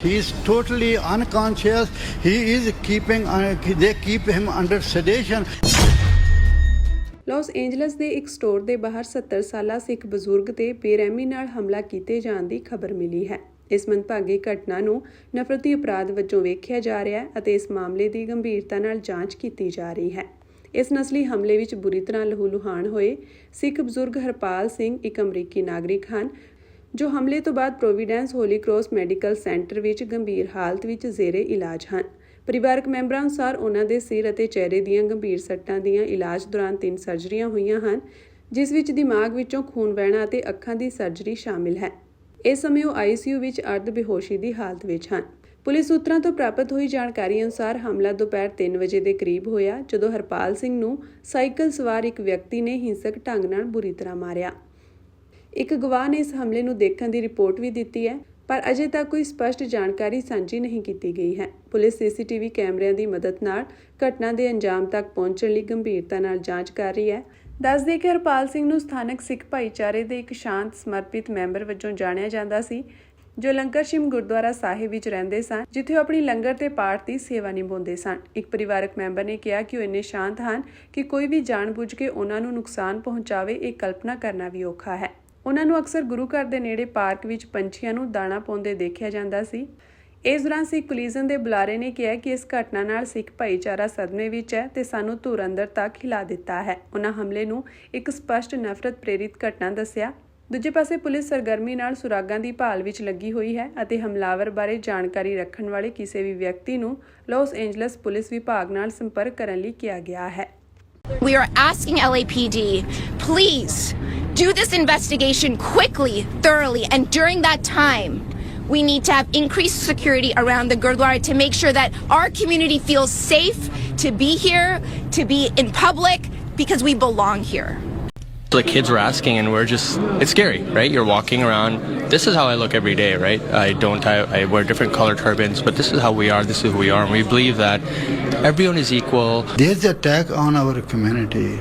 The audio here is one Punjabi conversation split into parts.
He is totally unconscious. He is keeping, uh, they keep him under sedation. Los Angeles ਦੇ ਇੱਕ ਸਟੋਰ ਦੇ ਬਾਹਰ 70 ਸਾਲਾ ਸਿੱਖ ਬਜ਼ੁਰਗ ਤੇ ਬੇਰਹਿਮੀ ਨਾਲ ਹਮਲਾ ਕੀਤੇ ਜਾਣ ਦੀ ਖਬਰ ਮਿਲੀ ਹੈ ਇਸ ਮੰਦਭਾਗੀ ਘਟਨਾ ਨੂੰ ਨਫ਼ਰਤੀ ਅਪਰਾਧ ਵਜੋਂ ਵੇਖਿਆ ਜਾ ਰਿਹਾ ਹੈ ਅਤੇ ਇਸ ਮਾਮਲੇ ਦੀ ਗੰਭੀਰਤਾ ਨਾਲ ਜਾਂਚ ਕੀਤੀ ਜਾ ਰਹੀ ਹੈ ਇਸ ਨਸਲੀ ਹਮਲੇ ਵਿੱਚ ਬੁਰੀ ਤਰ੍ਹਾਂ ਲਹੂ ਲੁਹਾਨ ਹੋਏ ਸਿੱਖ ਬਜ਼ੁਰਗ ਹਰਪਾਲ ਸਿੰਘ ਇੱਕ ਅਮਰੀਕੀ ਨਾਗਰਿਕ ਹਨ ਜੋ ਹਮਲੇ ਤੋਂ ਬਾਅਦ Providence Holy Cross Medical Center ਵਿੱਚ ਗੰਭੀਰ ਹਾਲਤ ਵਿੱਚ ਜ਼ੇਰੇ ਇਲਾਜ ਹਨ। ਪਰਿਵਾਰਕ ਮੈਂਬਰਾਂ ਅਨੁਸਾਰ ਉਹਨਾਂ ਦੇ ਸਿਰ ਅਤੇ ਚਿਹਰੇ ਦੀਆਂ ਗੰਭੀਰ ਸੱਟਾਂ ਦੀਆਂ ਇਲਾਜ ਦੌਰਾਨ ਤਿੰਨ ਸਰਜਰੀਆਂ ਹੋਈਆਂ ਹਨ, ਜਿਸ ਵਿੱਚ ਦਿਮਾਗ ਵਿੱਚੋਂ ਖੂਨ ਵਹਿਣਾ ਅਤੇ ਅੱਖਾਂ ਦੀ ਸਰਜਰੀ ਸ਼ਾਮਿਲ ਹੈ। ਇਸ ਸਮੇਂ ਉਹ ਆਈਸੀਯੂ ਵਿੱਚ ਅਰਧ ਬੇਹੋਸ਼ੀ ਦੀ ਹਾਲਤ ਵਿੱਚ ਹਨ। ਪੁਲਿਸ ਸੂਤਰਾਂ ਤੋਂ ਪ੍ਰਾਪਤ ਹੋਈ ਜਾਣਕਾਰੀ ਅਨੁਸਾਰ ਹਮਲਾ ਦੁਪਹਿਰ 3 ਵਜੇ ਦੇ ਕਰੀਬ ਹੋਇਆ, ਜਦੋਂ ਹਰਪਾਲ ਸਿੰਘ ਨੂੰ ਸਾਈਕਲ ਸਵਾਰ ਇੱਕ ਵਿਅਕਤੀ ਨੇ ਹਿੰਸਕ ਢੰਗ ਨਾਲ ਬੁਰੀ ਤਰ੍ਹਾਂ ਮਾਰਿਆ। ਇੱਕ ਗਵਾਹ ਨੇ ਇਸ ਹਮਲੇ ਨੂੰ ਦੇਖਣ ਦੀ ਰਿਪੋਰਟ ਵੀ ਦਿੱਤੀ ਹੈ, ਪਰ ਅਜੇ ਤੱਕ ਕੋਈ ਸਪਸ਼ਟ ਜਾਣਕਾਰੀ ਸਾਂਝੀ ਨਹੀਂ ਕੀਤੀ ਗਈ ਹੈ। ਪੁਲਿਸ ਸੀਸੀਟੀਵੀ ਕੈਮਰਿਆਂ ਦੀ ਮਦਦ ਨਾਲ ਘਟਨਾ ਦੇ ਅੰਜਾਮ ਤੱਕ ਪਹੁੰਚਣ ਲਈ ਗੰਭੀਰਤਾ ਨਾਲ ਜਾਂਚ ਕਰ ਰਹੀ ਹੈ। ਦੱਸ ਦੇ ਕਿ ਹਰਪਾਲ ਸਿੰਘ ਨੂੰ ਸਥਾਨਕ ਸਿੱਖ ਭਾਈਚਾਰੇ ਦੇ ਇੱਕ ਸ਼ਾਂਤ, ਸਮਰਪਿਤ ਮੈਂਬਰ ਵਜੋਂ ਜਾਣਿਆ ਜਾਂਦਾ ਸੀ, ਜੋ ਲੰਗਰ ਸ਼ਿਮ ਗੁਰਦੁਆਰਾ ਸਾਹਿਬ ਵਿੱਚ ਰਹਿੰਦੇ ਸਨ, ਜਿੱਥੇ ਉਹ ਆਪਣੀ ਲੰਗਰ ਤੇ ਪਾਠ ਦੀ ਸੇਵਾ ਨਿਭਾਉਂਦੇ ਸਨ। ਇੱਕ ਪਰਿਵਾਰਕ ਮੈਂਬਰ ਨੇ ਕਿਹਾ ਕਿ ਉਹ ਇੰਨੇ ਸ਼ਾਂਤ ਹਨ ਕਿ ਕੋਈ ਵੀ ਜਾਣਬੁੱਝ ਕੇ ਉਹਨਾਂ ਨੂੰ ਨੁਕਸਾਨ ਪਹੁੰਚਾਵੇ, ਇਹ ਕਲਪਨਾ ਕਰਨਾ ਵੀ ਔਖਾ ਹੈ। ਉਹਨਾਂ ਨੂੰ ਅਕਸਰ ਗੁਰੂ ਘਰ ਦੇ ਨੇੜੇ ਪਾਰਕ ਵਿੱਚ ਪੰਛੀਆਂ ਨੂੰ ਦਾਣਾ ਪਾਉਂਦੇ ਦੇਖਿਆ ਜਾਂਦਾ ਸੀ। ਇਸ ਦੌਰਾਨ ਸਿੱਖ ਕੁਲੀਜ਼ਨ ਦੇ ਬੁਲਾਰੇ ਨੇ ਕਿਹਾ ਕਿ ਇਸ ਘਟਨਾ ਨਾਲ ਸਿੱਖ ਭਾਈਚਾਰਾ ਸਦਮੇ ਵਿੱਚ ਹੈ ਤੇ ਸਾਨੂੰ ਧੁਰ ਅੰਦਰ ਤੱਕ ਹਿਲਾ ਦਿੱਤਾ ਹੈ। ਉਹਨਾਂ ਹਮਲੇ ਨੂੰ ਇੱਕ ਸਪਸ਼ਟ ਨਫ਼ਰਤ ਪ੍ਰੇਰਿਤ ਘਟਨਾ ਦੱਸਿਆ। ਦੂਜੇ ਪਾਸੇ ਪੁਲਿਸ ਸਰਗਰਮੀ ਨਾਲ ਸੁਰਾਗਾਂ ਦੀ ਭਾਲ ਵਿੱਚ ਲੱਗੀ ਹੋਈ ਹੈ ਅਤੇ ਹਮਲਾਵਰ ਬਾਰੇ ਜਾਣਕਾਰੀ ਰੱਖਣ ਵਾਲੇ ਕਿਸੇ ਵੀ ਵਿਅਕਤੀ ਨੂੰ ਲਾਸ ਏਂਜਲਸ ਪੁਲਿਸ ਵਿਭਾਗ ਨਾਲ ਸੰਪਰਕ ਕਰਨ ਲਈ ਕਿਹਾ ਗਿਆ ਹੈ। We are asking LAPD, please do this investigation quickly, thoroughly, and during that time, we need to have increased security around the Gurdwara to make sure that our community feels safe to be here, to be in public, because we belong here. The kids were asking and we're just it's scary right you're walking around this is how i look every day right i don't I, I wear different color turbans but this is how we are this is who we are and we believe that everyone is equal There's attack on our community.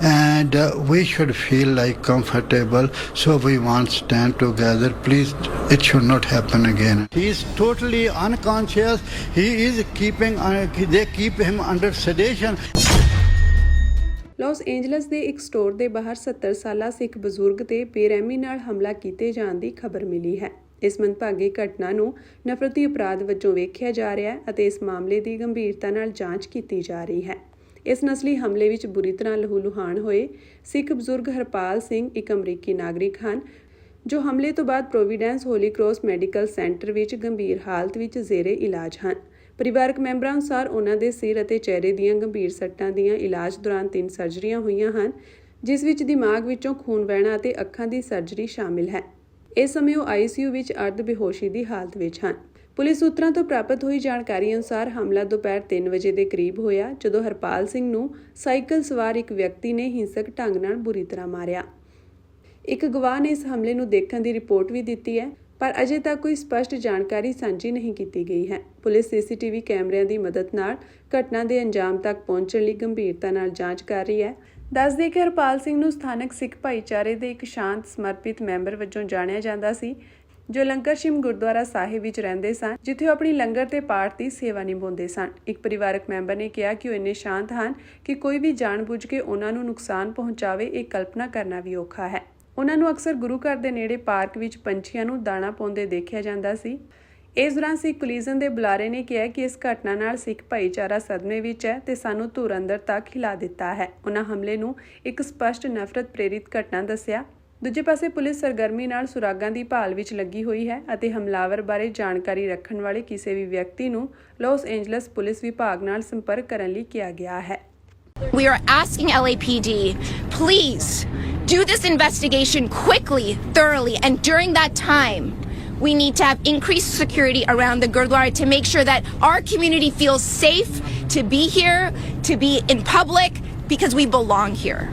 And uh, we should feel like comfortable, so we want stand together. Please, it should not happen again. He is totally unconscious. He is keeping, uh, they keep him under sedation. Los Angeles ਦੇ ਇੱਕ ਸਟੋਰ ਦੇ ਬਾਹਰ 70 ਸਾਲਾ ਸਿੱਖ ਬਜ਼ੁਰਗ ਤੇ ਬੇਰਹਿਮੀ ਨਾਲ ਹਮਲਾ ਕੀਤੇ ਜਾਣ ਦੀ ਖਬਰ ਮਿਲੀ ਹੈ। ਇਸ ਮੰਦਭਾਗੀ ਘਟਨਾ ਨੂੰ ਨਫ਼ਰਤੀ ਅਪਰਾਧ ਵਜੋਂ ਵੇਖਿਆ ਜਾ ਰਿਹਾ ਹੈ ਅਤੇ ਇਸ ਮਾਮਲੇ ਦੀ ਗੰਭੀਰਤਾ ਨਾਲ ਜਾਂਚ ਕੀਤੀ ਜਾ ਰਹੀ ਹੈ। ਇਸ ਨਸਲੀ ਹਮਲੇ ਵਿੱਚ ਬੁਰੀ ਤਰ੍ਹਾਂ ਲਹੂਲੁਹਾਨ ਹੋਏ ਸਿੱਖ ਬਜ਼ੁਰਗ ਹਰਪਾਲ ਸਿੰਘ ਇੱਕ ਅਮਰੀਕੀ ਨਾਗਰਿਕ ਹਨ, ਜੋ ਹਮਲੇ ਤੋਂ ਬਾਅਦ Providence Holy Cross Medical Center ਵਿੱਚ ਗੰਭੀਰ ਹਾਲਤ ਵਿੱਚ ਜ਼ੇਰੇ ਇਲਾਜ ਹਨ। ਪਰਿਵਾਰਕ ਮੈਂਬਰਾਂ ਅਨੁਸਾਰ ਉਹਨਾਂ ਦੇ ਸਿਰ ਅਤੇ ਚਿਹਰੇ ਦੀਆਂ ਗੰਭੀਰ ਸੱਟਾਂ ਦੀਆਂ ਇਲਾਜ ਦੌਰਾਨ ਤਿੰਨ ਸਰਜਰੀਆਂ ਹੋਈਆਂ ਹਨ, ਜਿਸ ਵਿੱਚ ਦਿਮਾਗ ਵਿੱਚੋਂ ਖੂਨ ਵਹਿਣਾ ਅਤੇ ਅੱਖਾਂ ਦੀ ਸਰਜਰੀ ਸ਼ਾਮਿਲ ਹੈ। ਇਸ ਸਮੇਂ ਉਹ ਆਈਸੀਯੂ ਵਿੱਚ ਅਰਧ ਬੇਹੋਸ਼ੀ ਦੀ ਹਾਲਤ ਵਿੱਚ ਹਨ। ਪੁਲਿਸ ਸੂਤਰਾਂ ਤੋਂ ਪ੍ਰਾਪਤ ਹੋਈ ਜਾਣਕਾਰੀ ਅਨੁਸਾਰ ਹਮਲਾ ਦੁਪਹਿਰ 3 ਵਜੇ ਦੇ ਕਰੀਬ ਹੋਇਆ, ਜਦੋਂ ਹਰਪਾਲ ਸਿੰਘ ਨੂੰ ਸਾਈਕਲ ਸਵਾਰ ਇੱਕ ਵਿਅਕਤੀ ਨੇ ਹਿੰਸਕ ਢੰਗ ਨਾਲ ਬੁਰੀ ਤਰ੍ਹਾਂ ਮਾਰਿਆ। ਇੱਕ ਗਵਾਹ ਨੇ ਇਸ ਹਮਲੇ ਨੂੰ ਦੇਖਣ ਦੀ ਰਿਪੋਰਟ ਵੀ ਦਿੱਤੀ ਹੈ। ਪਰ ਅਜੇ ਤੱਕ ਕੋਈ ਸਪਸ਼ਟ ਜਾਣਕਾਰੀ ਸਾਂਝੀ ਨਹੀਂ ਕੀਤੀ ਗਈ ਹੈ। ਪੁਲਿਸ ਸੀਸੀਟੀਵੀ ਕੈਮਰਿਆਂ ਦੀ ਮਦਦ ਨਾਲ ਘਟਨਾ ਦੇ ਅੰਜਾਮ ਤੱਕ ਪਹੁੰਚਣ ਲਈ ਗੰਭੀਰਤਾ ਨਾਲ ਜਾਂਚ ਕਰ ਰਹੀ ਹੈ। ਦੱਸ ਦੇ ਕਿ ਹਰਪਾਲ ਸਿੰਘ ਨੂੰ ਸਥਾਨਕ ਸਿੱਖ ਭਾਈਚਾਰੇ ਦੇ ਇੱਕ ਸ਼ਾਂਤ, ਸਮਰਪਿਤ ਮੈਂਬਰ ਵਜੋਂ ਜਾਣਿਆ ਜਾਂਦਾ ਸੀ, ਜੋ ਲੰਗਰ ਸ਼ਿਮ ਗੁਰਦੁਆਰਾ ਸਾਹਿਬ ਵਿੱਚ ਰਹਿੰਦੇ ਸਨ, ਜਿੱਥੇ ਉਹ ਆਪਣੀ ਲੰਗਰ ਤੇ ਪਾਠ ਦੀ ਸੇਵਾ ਨਿਭਾਉਂਦੇ ਸਨ। ਇੱਕ ਪਰਿਵਾਰਕ ਮੈਂਬਰ ਨੇ ਕਿਹਾ ਕਿ ਉਹ ਇੰਨੇ ਸ਼ਾਂਤ ਹਨ ਕਿ ਕੋਈ ਵੀ ਜਾਣਬੁੱਝ ਕੇ ਉਹਨਾਂ ਨੂੰ ਨੁਕਸਾਨ ਪਹੁੰਚਾਵੇ, ਇਹ ਕਲਪਨਾ ਕਰਨਾ ਵੀ ਔਖਾ ਹੈ। ਉਹਨਾਂ ਨੂੰ ਅਕਸਰ ਗੁਰੂ ਘਰ ਦੇ ਨੇੜੇ ਪਾਰਕ ਵਿੱਚ ਪੰਛੀਆਂ ਨੂੰ ਦਾਣਾ ਪਾਉਂਦੇ ਦੇਖਿਆ ਜਾਂਦਾ ਸੀ। ਇਸ ਦੌਰਾਨ ਸਿੱਖ ਕੁਲੀਜ਼ਨ ਦੇ ਬੁਲਾਰੇ ਨੇ ਕਿਹਾ ਕਿ ਇਸ ਘਟਨਾ ਨਾਲ ਸਿੱਖ ਭਾਈਚਾਰਾ ਸਦਮੇ ਵਿੱਚ ਹੈ ਤੇ ਸਾਨੂੰ ਧੁਰ ਅੰਦਰ ਤੱਕ ਹਿਲਾ ਦਿੱਤਾ ਹੈ। ਉਹਨਾਂ ਹਮਲੇ ਨੂੰ ਇੱਕ ਸਪਸ਼ਟ ਨਫ਼ਰਤ ਪ੍ਰੇਰਿਤ ਘਟਨਾ ਦੱਸਿਆ। ਦੂਜੇ ਪਾਸੇ ਪੁਲਿਸ ਸਰਗਰਮੀ ਨਾਲ ਸੁਰਾਗਾਂ ਦੀ ਭਾਲ ਵਿੱਚ ਲੱਗੀ ਹੋਈ ਹੈ ਅਤੇ ਹਮਲਾਵਰ ਬਾਰੇ ਜਾਣਕਾਰੀ ਰੱਖਣ ਵਾਲੇ ਕਿਸੇ ਵੀ ਵਿਅਕਤੀ ਨੂੰ ਲਾਸ ਏਂਜਲਸ ਪੁਲਿਸ ਵਿਭਾਗ ਨਾਲ ਸੰਪਰਕ ਕਰਨ ਲਈ ਕਿਹਾ ਗਿਆ ਹੈ। We are asking LAPD, please do this investigation quickly, thoroughly, and during that time, we need to have increased security around the Gurdwara to make sure that our community feels safe to be here, to be in public, because we belong here.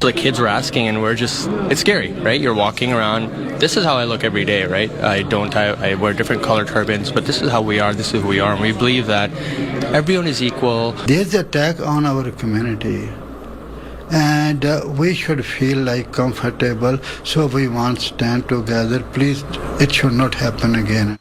The kids were asking and we're just it's scary right you're walking around this is how i look every day right i don't I, I wear different color turbans but this is how we are this is who we are and we believe that everyone is equal There's attack on our community. And uh, we should feel like comfortable, so we want stand together. Please, it should not happen again.